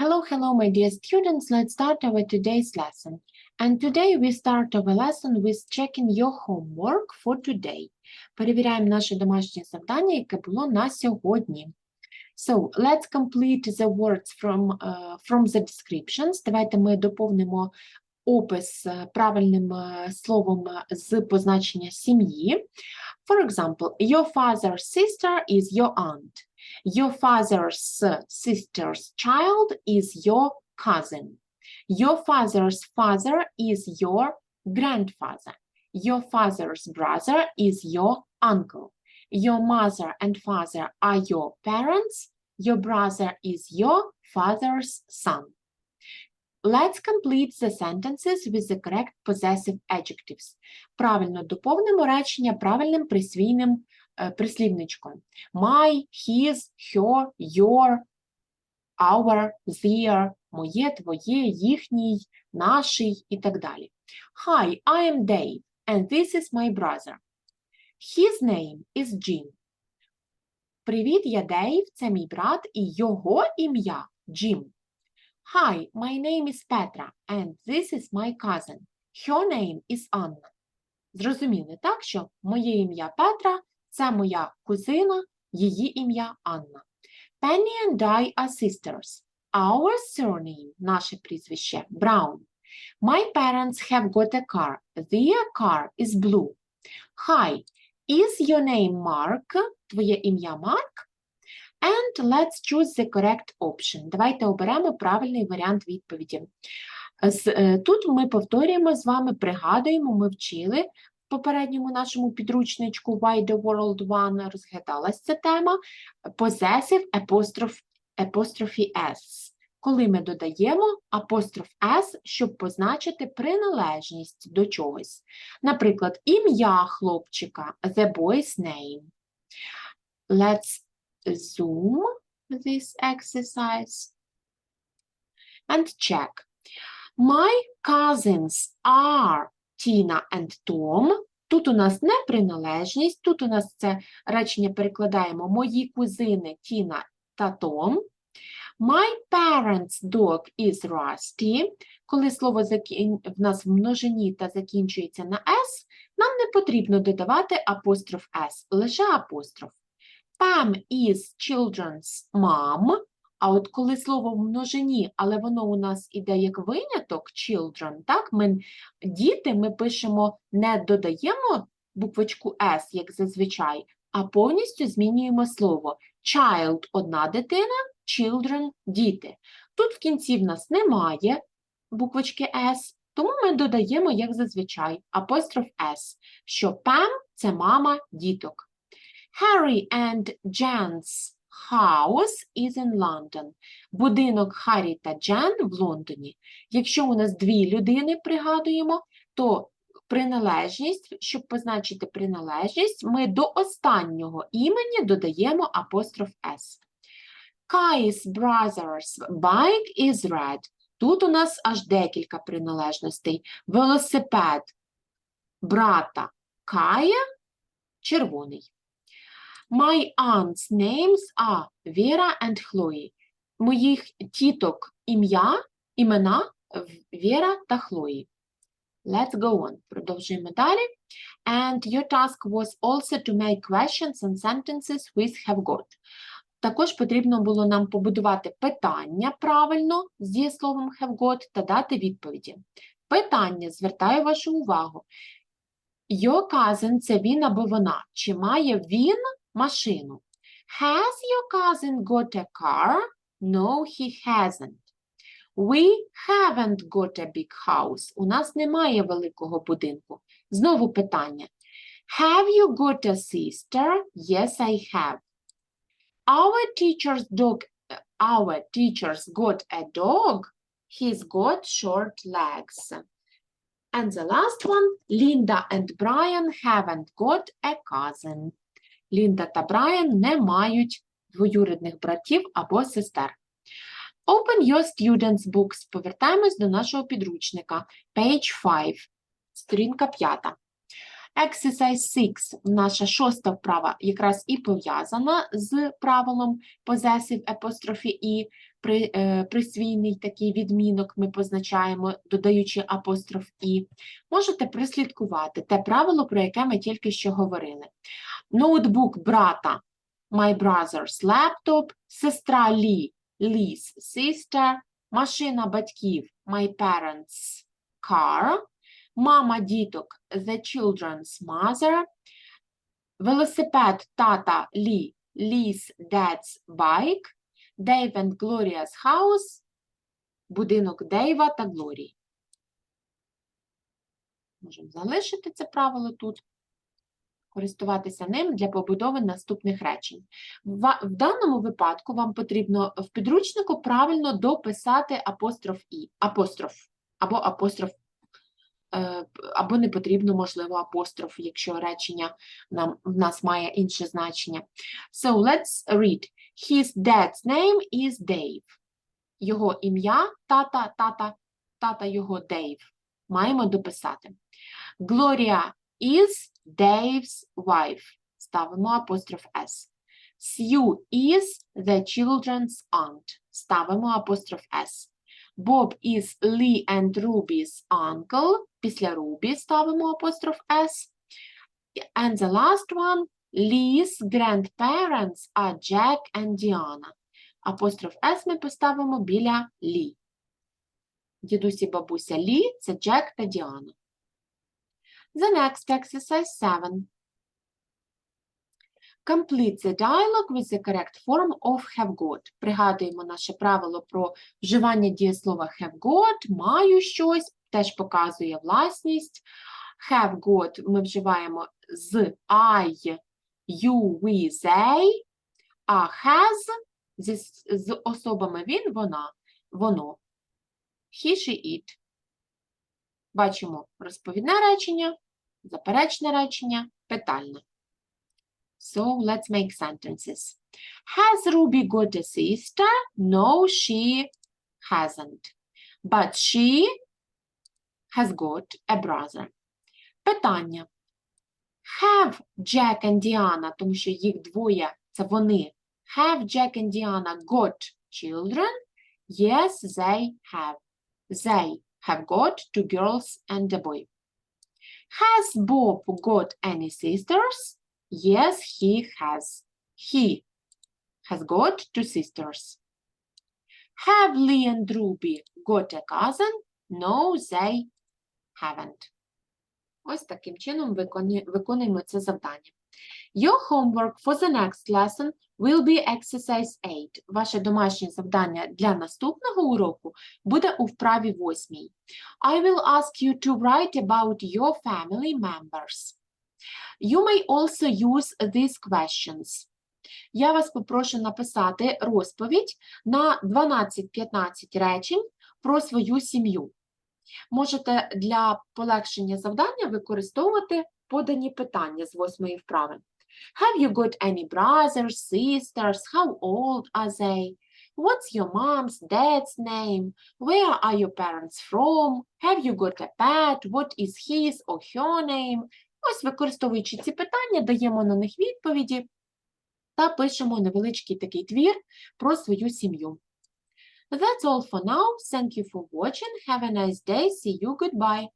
Hello, hello, my dear students. Let's start our today's lesson. And today we start our lesson with checking your homework for today. Перевіряємо наше домашнє завдання, яке було на сьогодні. So, let's complete the words from, uh, from the descriptions. Давайте ми доповнимо опис е, правильним е, словом е, з позначення сім'ї. For example, your father's sister is your aunt. Your father's uh, sister's child is your cousin. Your father's father is your grandfather. Your father's brother is your uncle. Your mother and father are your parents. Your brother is your father's son. Let's complete the sentences with the correct possessive adjectives. Правильно доповнимо речення правильним присвійним е. My, his, her, your, our, their, моє, твоє, їхній, наший і так далі. Hi, I am Dave, and this is my brother. His name is Jim. Привіт, я Дейв, це мій брат, і його ім'я Джим. Hi, my name is Petra, and this is my cousin. Her name is Anna. Зрозуміли, так, що моє ім'я Петра, це моя кузина, її ім'я Анна. Penny and I are sisters. Our surname, наше прізвище, Brown. My parents have got a car. Their car is blue. Hi, is your name Mark? Твоє ім'я Марк? And let's choose the correct option. Давайте оберемо правильний варіант відповіді. Е, Тут ми повторюємо з вами, пригадуємо, ми вчили попередньому нашому підручничку Why the World One розглядалась ця тема. Possessive apostrophe, apostrophe S. Коли ми додаємо апостроф S, щоб позначити приналежність до чогось. Наприклад, ім'я хлопчика, the boy's name. Let's zoom this exercise and check. My cousins are Tina and Tom. Тут у нас не приналежність, тут у нас це речення перекладаємо мої кузини Тіна та Том. My parents' dog is Rusty. Коли слово в нас в множині та закінчується на S, нам не потрібно додавати апостроф S, лише апостроф. Pam is children's mom. А от коли слово в множині, але воно у нас іде як виняток children, так, ми діти ми пишемо, не додаємо буквочку S, як зазвичай, а повністю змінюємо слово. Child – одна дитина, children – діти. Тут в кінці в нас немає буквочки S, тому ми додаємо, як зазвичай, апостроф S, що Pam – це мама діток. Harry and Jan's house is in London. Будинок Харрі та Джен в Лондоні. Якщо у нас дві людини пригадуємо, то приналежність, щоб позначити приналежність, ми до останнього імені додаємо апостроф S. Kai's brother's bike is red. Тут у нас аж декілька приналежностей. Велосипед брата Кая червоний. My aunts' names are Vera and Chloe. Моїх тіток ім'я, імена В- Віра та Хлої. Let's go on. Продовжуємо далі. And your task was also to make questions and sentences with have got. Також потрібно було нам побудувати питання правильно з дієсловом have got та дати відповіді. Питання, звертаю вашу увагу. Your cousin – це він або вона. Чи має він машину? Has your cousin got a car? No, he hasn't. We haven't got a big house. У нас немає великого будинку. Знову питання. Have you got a sister? Yes, I have. Our teacher's dog, our teacher's got a dog. He's got short legs. And the last one, Linda and Brian haven't got a cousin. Лінда та Брайан не мають двоюрідних братів або сестер. Open your students books. Повертаємось до нашого підручника. Page 5, сторінка 5. Exercise 6, наша шоста вправа, якраз і пов'язана з правилом possessive apostrophe і при, е, присвійний такий відмінок ми позначаємо, додаючи апостроф і. Можете прислідкувати те правило, про яке ми тільки що говорили. Ноутбук брата. My brother's laptop, сестра Лі. Lee's sister, машина батьків. My parents' car, мама діток. The children's mother, велосипед тата Лі. Lee's dad's bike, Dave and Gloria's house, будинок Дейва та Глорії. Можемо залишити це правило тут, користуватися ним для побудови наступних речень. В даному випадку вам потрібно в підручнику правильно дописати апостроф і, апостроф або апостроф, е, або не потрібно, можливо, апостроф, якщо речення нам, в нас має інше значення. So let's read. His dad's name is Dave. Його ім'я тата, тата, тата його Dave. Маємо дописати. Gloria is Dave's wife. Ставимо апостроф S. Sue is the children's aunt. Ставимо апостроф S. Bob is Lee and Ruby's uncle. Після Ruby ставимо апостроф S. And the last one, Lee's grandparents are Jack and Diana. Апостроф S ми поставимо біля Лі. Дідусь і бабуся Лі – це Джек та Діана. The next exercise 7. Complete the dialogue with the correct form of have got. Пригадуємо наше правило про вживання дієслова have got, маю щось, теж показує власність. Have got ми вживаємо з I, you, we, they, а has з особами він, вона, воно. He, she, it. Бачимо розповідне речення, заперечне речення, питальне. So let's make sentences. Has Ruby got a sister? No, she hasn't. But she has got a brother. Питання. Have Jack and Diana, тому що їх двоє, це вони. Have Jack and Diana got children? Yes, they have. They have got two girls and a boy. Has Bob got any sisters? Yes, he has. He has got two sisters. Have Lee and Ruby got a cousin? No, they haven't. Ось таким чином виконі- виконуємо це завдання. Your homework for the next lesson will be exercise 8. Ваше домашнє завдання для наступного уроку буде у вправі 8. I will ask you to write about your family members. You may also use these questions. Я вас попрошу написати розповідь на 12-15 речень про свою сім'ю. Можете для полегшення завдання використовувати подані питання з восьмої вправи. Have you got any brothers, sisters? How old are they? What's your mom's, dad's name? Where are your parents from? Have you got a pet? What is his or her name? Ось, використовуючи ці питання, даємо на них відповіді та пишемо невеличкий такий твір про свою сім'ю. That's all for now. Thank you for watching. Have a nice day. See you. Goodbye.